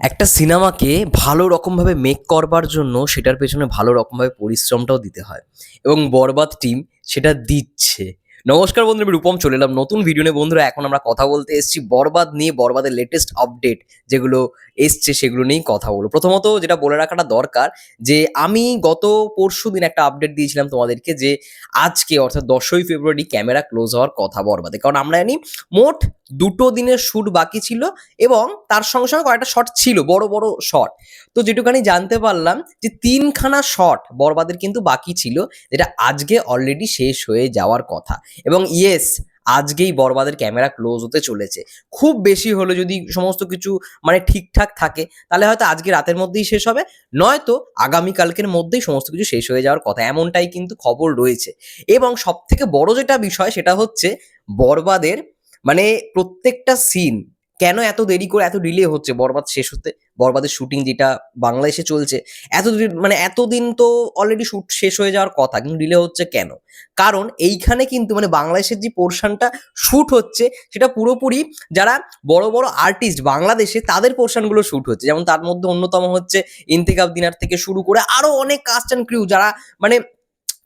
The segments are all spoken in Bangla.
একটা সিনেমাকে ভালো রকমভাবে মেক করবার জন্য সেটার পেছনে ভালো রকমভাবে পরিশ্রমটাও দিতে হয় এবং বরবাদ টিম সেটা দিচ্ছে। নমস্কার বন্ধুরা, আমি রূপম, চলে এলাম নতুন ভিডিও নিয়ে। বন্ধুরা, এখন আমরা কথা বলতে এসেছি বরবাদ নিয়ে, বরবাদের লেটেস্ট আপডেট যেগুলো এসছে সেগুলো নিয়েই কথা বলব। প্রথমত যেটা বলে রাখাটা দরকার যে, আমি গত পরশু দিন একটা আপডেট দিয়েছিলাম তোমাদেরকে যে, আজকে অর্থাৎ দশই ফেব্রুয়ারি ক্যামেরা ক্লোজ হওয়ার কথা বরবাদে। কারণ আমরা জানি মোট দুটো দিনের শ্যুট বাকি ছিল এবং তার সঙ্গে সঙ্গে কয়েকটা শট ছিল, বড় বড় শট তো যেটুখানি জানতে পারলাম যে তিনখানা শট বরবাদের কিন্তু বাকি ছিল, যেটা আজকে অলরেডি শেষ হয়ে যাওয়ার কথা। এবং ইয়েস আজকেই বরবাদের ক্যামেরা ক্লোজ হতে চলেছে। খুব বেশি হলে যদি সমস্ত কিছু মানে ঠিকঠাক থাকে, তাহলে হয়তো আজকে রাতের মধ্যেই শেষ হবে। নয়তো আগামীকালকের মধ্যেই সমস্ত কিছু শেষ হয়ে যাওয়ার কথা, এমনটাই কিন্তু খবর রয়েছে। এবং সব থেকে বড় যেটা বিষয়, সেটা হচ্ছে বরবাদের মানে প্রত্যেকটা সিন কেন এত দেরি করে এত ডিলে হচ্ছে? বরবাদ শেষ হতে, বরবাদের শুটিং যেটা বাংলাদেশে চলছে, এত মানে এতদিন তো অলরেডি শুট শেষ হয়ে যাওয়ার কথা, কিন্তু ডিলে হচ্ছে কেন? কারণ এইখানে কিন্তু মানে বাংলাদেশের যে পোর্শনটা শুট হচ্ছে, সেটা পুরোপুরি যারা বড় বড় আর্টিস্ট বাংলাদেশে, তাদের পোর্শনগুলো শুট হচ্ছে। যেমন তার মধ্যে অন্যতম হচ্ছে ইন্তেকাব দিনার থেকে শুরু করে আরও অনেক কাস্ট অ্যান্ড ক্রিউ যারা মানে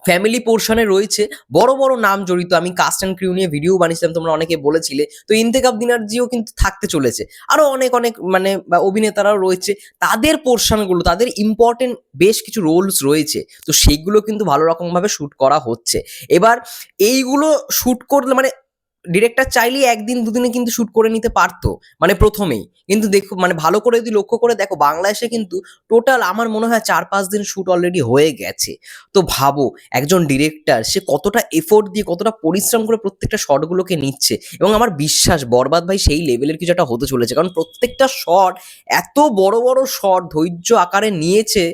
ফ্যামিলি পোর্শনে রয়েছে। বড় বড় নাম জড়িত। আমি কাস্ট অ্যান্ড ক্রিউ নিয়ে ভিডিও বানিয়েছিলাম, তোমরা অনেকে বলেছিলে। তো ইন্তেকাব দিনার্জিও কিন্তু থাকতে চলেছে। আরও অনেক অনেক মানে অভিনেতারাও রয়েছে। তাদের পোর্শনগুলো তাদের ইম্পর্টেন্ট বেশ কিছু রোলস রয়েছে। তো সেইগুলো কিন্তু ভালো রকমভাবে শ্যুট করা হচ্ছে। এবার এইগুলো শ্যুট করলে মানে ডিরেক্টর চাইলেই একদিন দুদিনে কিন্তু শ্যুট করে নিতে পারতো মানে প্রথমেই। কিন্তু দেখো মানে ভালো করে যদি লক্ষ্য করে দেখো, বাংলাদেশে কিন্তু টোটাল আমার মনে হয় চার পাঁচ দিন শ্যুট অলরেডি হয়ে গেছে। তো ভাবো, একজন ডিরেক্টর সে কতটা এফোর্ট দিয়ে, কতটা পরিশ্রম করে প্রত্যেকটা শটগুলোকে নিচ্ছে। এবং আমার বিশ্বাস, বরবাদ ভাই সেই লেভেলের কিছু একটা হতে চলেছে। কারণ প্রত্যেকটা শট এত বড় বড় শট ধৈর্য আকারে নিয়েছে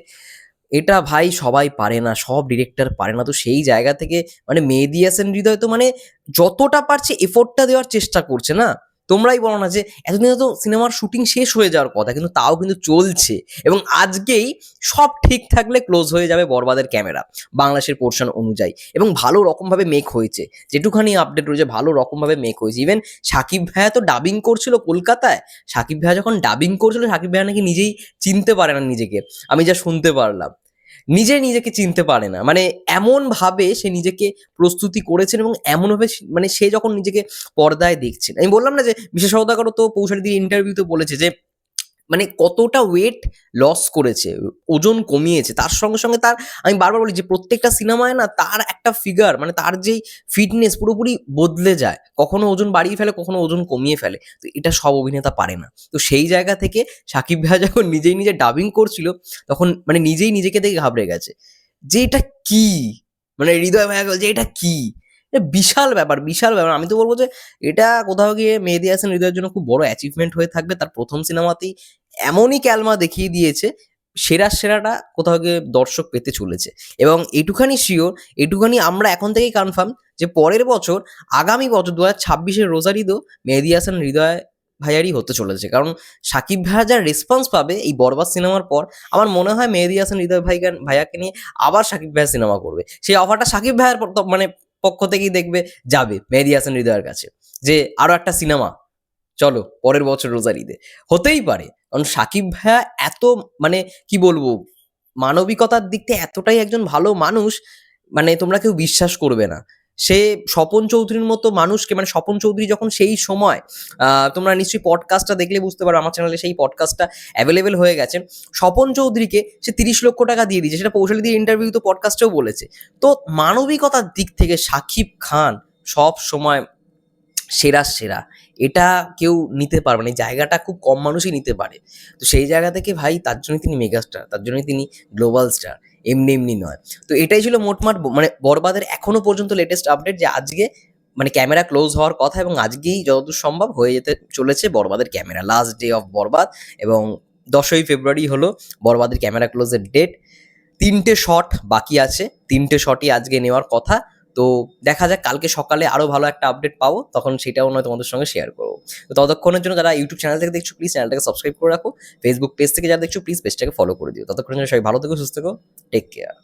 এটা ভাই সবাই পারে না, সব ডিরেক্টর পারে না। তো সেই জায়গা থেকে মানে মেহেদি হাসান হৃদয় তো মানে যতটা পারছে এফোর্টটা দেওয়ার চেষ্টা করছে না? তোমরাই বলো না যে এতদিনে তো সিনেমার শুটিং শেষ হয়ে যাওয়ার কথা, কিন্তু তাও কিন্তু চলছে। এবং আজকেই সব ঠিক থাকলে ক্লোজ হয়ে যাবে বরবাদের ক্যামেরা বাংলাদেশের পোর্শন অনুযায়ী। এবং ভালো রকমভাবে মেক হয়েছে। যেটুখানি আপডেট রয়েছে, ভালো রকমভাবে মেক হয়েছে। ইভেন সাকিব ভাইয়া তো ডাবিং করছিল কলকাতায়। সাকিব ভাইয়া যখন ডাবিং করছিল, সাকিব ভাইয়া নাকি নিজেই চিনতে পারে না নিজেকে। আমি যা শুনতে পারলাম। নিজে নিজেকে চিনতে পারে না। মানে এমন ভাবে সে নিজেকে প্রস্তুতি করেছেন এবং এমনভাবে মানে সে যখন নিজেকে পর্দায় দেখছেন। আমি বললাম না যে বিশেষ সৌদাগরও তো দিয়ে ইন্টারভিউতে বলেছে যে মানে কতটা ওয়েট লস করেছে, ওজন কমিয়েছে, তার সঙ্গে সঙ্গে তার, আমি বারবার বলি যে প্রত্যেকটা সিনেমায় না তার একটা ফিগার মানে তার যেই ফিটনেস পুরোপুরি বদলে যায়, কখনো ওজন বাড়িয়ে ফেলে, কখনো ওজন কমিয়ে ফেলে, তো এটা সব অভিনেতা পারে না। তো সেই জায়গা থেকে সাকিব ভাইয়া যখন নিজেই নিজে ডাবিং করছিল, তখন মানে নিজেই নিজেকে দেখে ঘাবড়ে গেছে, যে এটা কি? মানে হৃদয় ভাইয়া বলছে এটা কি? বিশাল ব্যাপার বিশাল ব্যাপার। আমি তো বলব যে, এটা কোথাও গিয়ে মেহেদি হাসান হৃদয়ের জন্য খুব বড় অ্যাচিভমেন্ট হয়ে থাকবে। তার প্রথম সিনেমাতেই এমনই ক্যালমা দেখিয়ে দিয়েছে, সেরা সেরাটা কোথাও গিয়ে দর্শক পেতে চলেছে। এবং এটুখানি শিওর এটুখানি আমরা এখন থেকেই কনফার্ম যে পরের বছর, আগামী বছর দু হাজার ছাব্বিশের রোজারিদো মেহেদি হাসান হৃদয় ভাইয়ারই হতে চলেছে। কারণ সাকিব ভাইয়া যা রেসপন্স পাবে এই বরবাদ সিনেমার পর, আমার মনে হয় মেহেদি হাসান হৃদয় ভাই ভাইয়াকে নিয়ে আবার সাকিব ভাইয়া সিনেমা করবে। সেই অফারটা সাকিব ভাইয়ার মানে পক্ষ থেকেই দেখবে যাবে মেহেদি হাসান হৃদয়ের কাছে। যে আরও একটা সিনেমা, চলো পরের বছর রোজার ঈদে। হতেই পারে, কারণ সাকিব ভাইয়া এত মানে কি বলব, মানবিকতার দিক থেকে এতটাই একজন ভালো মানুষ মানে তোমরা কেউ বিশ্বাস করবে না। সে স্বপন চৌধুরীর মতো মানুষকে মানে স্বপন চৌধুরী যখন সেই সময় তোমরা নিশ্চয়ই পডকাস্টটা দেখলে বুঝতে পারো, আমার চ্যানেলে সেই পডকাস্টটা অ্যাভেলেবেল হয়ে গেছে। স্বপন চৌধুরীকে সে তিরিশ লক্ষ টাকা দিয়ে দিয়েছে, সেটা পৌশালী দিয়ে ইন্টারভিউ তো পডকাস্টেও বলেছে। তো মানবিকতার দিক থেকে সাকিব খান সব সময় সেরা সেরা। এটা কেউ নিতে পারবে না। জায়গাটা খুব কম মানুষই নিতে পারে। তো সেই জায়গা থেকে ভাই তার জন্য তিনি মেগাস্টার তার জন্যই তিনি গ্লোবাল স্টার এমনি এমনি নয়। তো এটাই ছিল মোটমাট মানে বরবাদের এখনও পর্যন্ত লেটেস্ট আপডেট যে আজকে মানে ক্যামেরা ক্লোজ হওয়ার কথা এবং আজকেই যতদূর সম্ভব হয়ে যেতে চলেছে বরবাদের camera last day of Borbaad এবং দশই ফেব্রুয়ারি হলো বরবাদের ক্যামেরা ক্লোজের ডেট তিনটে শট বাকি আছে। তিনটে শটই আজকে নেওয়ার কথা। তো দেখা যাক, কালকে সকালে আরও ভালো একটা আপডেট পাবো, তখন সেটাও নয় তোমাদের সঙ্গে শেয়ার করব। তো ততক্ষণের জন্য যারা ইউটিউব চ্যানেল থেকে দেখছ প্লিজ চ্যানেলটাকে সাবস্ক্রাইব করে রাখো। ফেসবুক পেজ থেকে যারা দেখছ প্লিজ পেজটাকে ফলো করে দিও। ততক্ষণের জন্য সবাই ভালো থেকো, সুস্থ থেকো। Take care